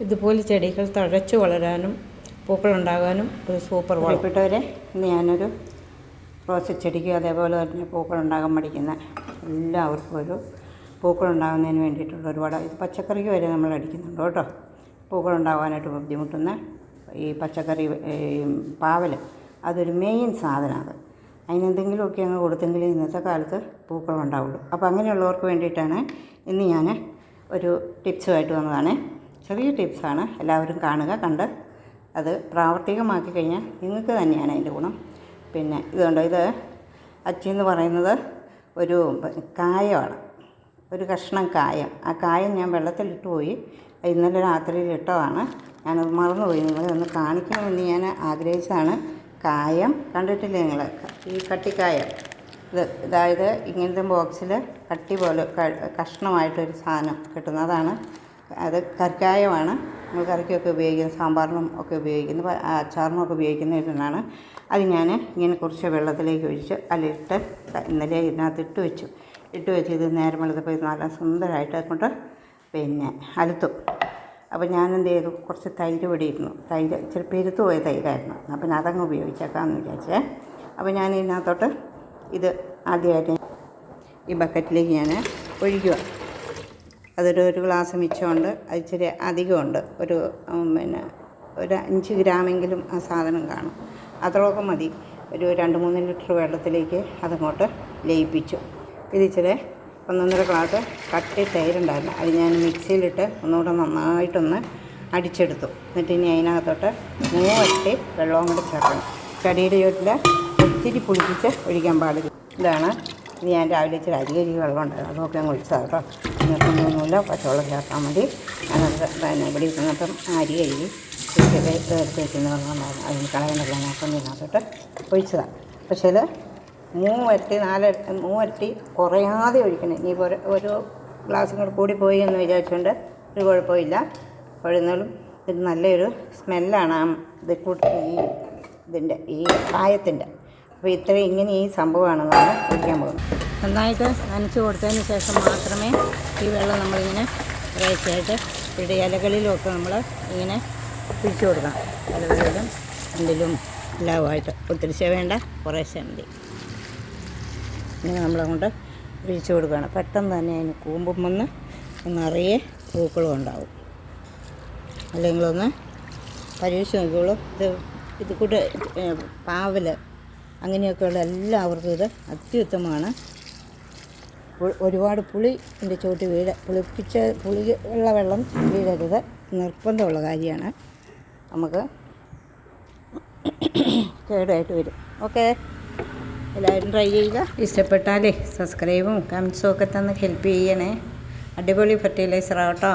ഇതുപോലെ ചെടികൾ തഴച്ചു വളരാനും പൂക്കളുണ്ടാകാനും ഒരു സൂപ്പർ വളപ്പെട്ടവരെ ഇന്ന് ഞാനൊരു റോസ് ചെടിക്കും അതേപോലെ തന്നെ പൂക്കളുണ്ടാകാൻ പഠിക്കുന്ന എല്ലാവർക്കും ഒരു പൂക്കളുണ്ടാകുന്നതിന് വേണ്ടിയിട്ടുള്ള ഒരുപാട് ഇത് പച്ചക്കറിക്ക് വരെ നമ്മൾ അടിക്കുന്നുണ്ട് കേട്ടോ. പൂക്കളുണ്ടാകാനായിട്ട് ബുദ്ധിമുട്ടുന്ന ഈ പച്ചക്കറി പാവൽ അതൊരു മെയിൻ സാധനമാണ് അതിനെന്തെങ്കിലുമൊക്കെ അങ്ങ് കൊടുത്തെങ്കിൽ ഇന്നത്തെ കാലത്ത് പൂക്കളുണ്ടാവുള്ളൂ അപ്പോൾ അങ്ങനെയുള്ളവർക്ക് വേണ്ടിയിട്ടാണ് ഇന്ന് ഞാൻ ഒരു ടിപ്സുമായിട്ട് വന്നതാണ്. ചെറിയ ടിപ്സാണ് എല്ലാവരും കാണുക കണ്ട് അത് പ്രാവർത്തികമാക്കി കഴിഞ്ഞാൽ നിങ്ങൾക്ക് തന്നെയാണ് അതിന്റെ ഗുണം. പിന്നെ ഇതുകൊണ്ട് ഇത് അച്ചി എന്ന് പറയുന്നത് ഒരു കായമാണ് ഒരു കഷ്ണം കായം. ആ കായം ഞാൻ വെള്ളത്തിലിട്ട് പോയി ഇന്നലെ രാത്രിയിൽ ഇട്ടതാണ്. ഞാനത് മറന്നുപോയി നിങ്ങളെ ഒന്ന് കാണിക്കണമെന്ന് ഞാൻ ആഗ്രഹിച്ചതാണ്. കായം കണ്ടിട്ടില്ലേ നിങ്ങൾ ഈ കട്ടിക്കായം. ഇത് അതായത് ഇങ്ങനത്തെ ബോക്സിൽ കട്ടി പോലെ കഷ്ണമായിട്ടൊരു സാധനം കിട്ടുന്നതാണ് അത് കറിക്കായമാണ്. നമ്മൾ കറിക്കൊക്കെ ഉപയോഗിക്കുന്ന സാമ്പാറിനും ഒക്കെ ഉപയോഗിക്കുന്ന അച്ചാറിനും ഒക്കെ ഉപയോഗിക്കുന്ന ഇതാണ് അത് ഞാൻ ഇങ്ങനെ കുറച്ച് വെള്ളത്തിലേക്ക് ഒഴിച്ച് അല്ലിട്ട് ഇന്നലെ ഇതിനകത്ത് ഇട്ട് വെച്ചു. ഇട്ട് വെച്ച് ഇത് നേരം ഇത് നല്ല സുന്ദരമായിട്ട് കൊണ്ട് പിന്നെ അലുത്തു. അപ്പോൾ ഞാൻ എന്ത് ചെയ്തു? കുറച്ച് തൈര് പൊടിയിരുന്നു. തൈര് ഇച്ചിരി പെരുത്തു പോയ തൈരായിരുന്നു. അപ്പം അതങ്ങ് ഉപയോഗിച്ചേക്കാമെന്ന് വിചാരിച്ചേ. അപ്പോൾ ഞാൻ ഇതിനകത്തോട്ട് ഇത് ആദ്യമായിട്ട് ഈ ബക്കറ്റിലേക്ക് ഞാൻ ഒഴിക്കുക. അതൊരു ഒരു ഗ്ലാസ് മിച്ചമുണ്ട്. ഇച്ചിരി അധികമുണ്ട്. ഒരു പിന്നെ ഒരു അഞ്ച് ഗ്രാമെങ്കിലും ആ സാധനം കാണും. അത്രയൊക്കെ മതി. ഒരു രണ്ട് മൂന്ന് ലിറ്റർ വെള്ളത്തിലേക്ക് അതങ്ങോട്ട് ലയിപ്പിച്ചു. ഇത് ഇച്ചിരി ഒന്നൊന്നര ഗ്ലാസ് കട്ടി തൈരുണ്ടായിരുന്നു അത് ഞാൻ മിക്സിയിലിട്ട് ഒന്നുകൂടെ നന്നായിട്ടൊന്ന് അടിച്ചെടുത്തു. എന്നിട്ട് ഇനി അതിനകത്തോട്ട് മൂവട്ടി വെള്ളവും കൂടെ ചേർക്കണം. ചടിയുടെ ചോട്ടിൽ ഒത്തിരി പുളിപ്പിച്ച് ഒഴിക്കാൻ പാടില്ല. ഇതാണ് ഞാൻ രാവിലെ ഇച്ചിരി അരി അരി വെള്ളം ഉണ്ടായിരുന്നു. അതൊക്കെ അങ്ങ് ഒഴിച്ചതാണ് കേട്ടോ. നിർത്തുന്നൊന്നുമില്ല പച്ചവെള്ളം ചേർത്താൽ മതി. അങ്ങനത്തെ പിന്നെ ഇവിടെ ഇരുന്നപ്പം അരി അരി എടുത്ത് വെക്കുന്ന വെള്ളം ഉണ്ടായിരുന്നു. അതിന് കളയുന്നില്ല നോക്കം ഇതിനകത്തോട്ട് ഒഴിച്ചതാണ് പക്ഷേ ഇത് മൂവരട്ടി നാല് മൂവരട്ടി കുറയാതെ ഒഴിക്കണം. ഇനിയിപ്പോൾ ഒരു ഒരു ഗ്ലാസ്സും കൂടെ കൂടി പോയി എന്ന് വിചാരിച്ചുകൊണ്ട് ഒരു കുഴപ്പമില്ല. കുഴന്നാലും ഇത് നല്ലൊരു സ്മെല്ലാണ് ആ ഇത് കൂട്ടി ഈ ഇതിന്റെ ഈ കായത്തിന്റെ അപ്പോൾ ഇത്രയും ഇങ്ങനെ ഈ സംഭവമാണ് നമ്മൾ ഒഴിക്കാൻ പോകുന്നത്. നന്നായിട്ട് നനച്ച് കൊടുത്തതിന് ശേഷം മാത്രമേ ഈ വെള്ളം നമ്മളിങ്ങനെ ഒരാഴ്ചയായിട്ട് ഇവിടെ ഇലകളിലുമൊക്കെ നമ്മൾ ഇങ്ങനെ പിടിച്ചു കൊടുക്കാം ഇലകളിലും രണ്ടിലും എല്ലാമായിട്ട് ഒത്തിരി വേണ്ട കുറേശ്ശെ മതി. ഇങ്ങനെ നമ്മളങ്ങോട്ട് പിടിച്ചു കൊടുക്കുകയാണ്. പെട്ടെന്ന് തന്നെ അതിന് കൂമ്പും വന്ന് നിറയെ പൂക്കളും ഉണ്ടാവും. അല്ലെങ്കിലൊന്ന് പരീക്ഷ നോക്കിയോളൂ ഇത് ഇത് കൂട്ട് പാവൽ അങ്ങനെയൊക്കെയുള്ള എല്ലാവർക്കും ഇത് അത്യുത്തമമാണ് ഒരുപാട് പുളി എന്റെ ചോട്ടി വീഴ പുളിപ്പിച്ച പുളി ഉള്ള വെള്ളം വീഴരുത്. നിർബന്ധമുള്ള കാര്യമാണ്. നമുക്ക് കേടായിട്ട് വരും. ഓക്കെ? എല്ലാവരും ട്രൈ ചെയ്യുക. ഇഷ്ടപ്പെട്ടാലേ സബ്സ്ക്രൈബും കമൻസും ഒക്കെ തന്ന് ഹെൽപ്പ് ചെയ്യണേ. അടിപൊളി ഫെർട്ടിലൈസറാണ് കേട്ടോ.